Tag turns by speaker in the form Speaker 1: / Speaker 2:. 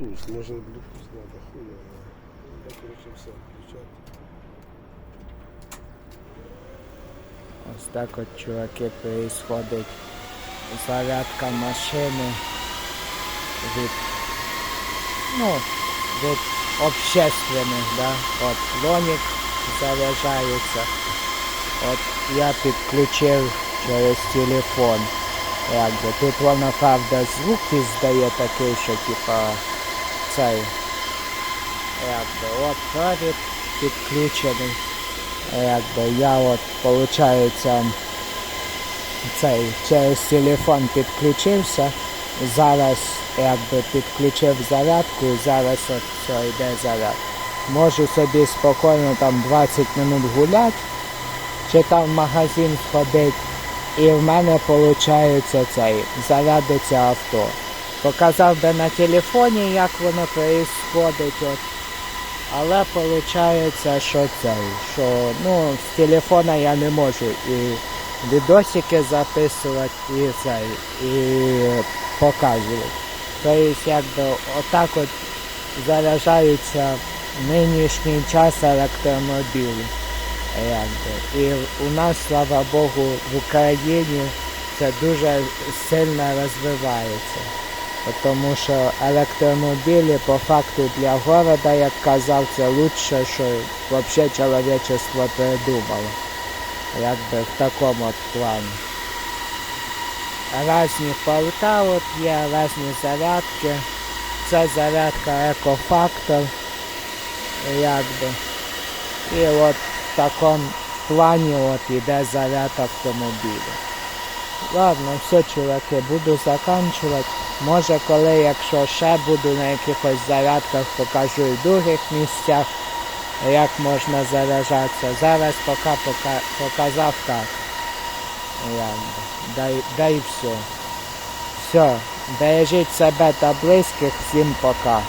Speaker 1: Bluetooth, може Bluetooth надо, хуя. Я, короче, все включати.
Speaker 2: Ось так от, чуваки, происходить зарядка машини від, ну, від общественних, да. От лонік заряджається. От я підключив через телефон. Якби. Тут вона, правда, звуки здає такий, що типа цей. Якби, от провід підключений. Якби я от, получається, цей через телефон підключився. Зараз якби підключив зарядку і зараз от все йде заряд. Можу собі спокійно там 20 минут гуляти, чи там в магазин сходити. І в мене виходить цей зарядиться авто. Показав би на телефоні, як воно происходить. От. Але виходить, що цей, що ну, з телефона я не можу і відосики записувати, і цей, і показувати. Тобто, якби отак от заряджаються нинішній час електромобілі. І у нас, слава Богу, в Україні це дуже сильно розвивається. Тому що електромобілі по факту для города, як казав, це лучше, що взагалі чоловічество придумало. Якби в такому от плані. Разні порта от є, різні зарядки. Це зарядка екофактор. Якби. І от в такому плані от іде заряд автомобіля. Ладно, все, чуваки, буду заканчувати. Може, коли, якщо ще буду на якихось зарядках, покажу і в других місцях, як можна заряджатися. Зараз поки пока, показав так. Якби. Да, й- да і все. Все, бережіть себе та близьких, всім пока.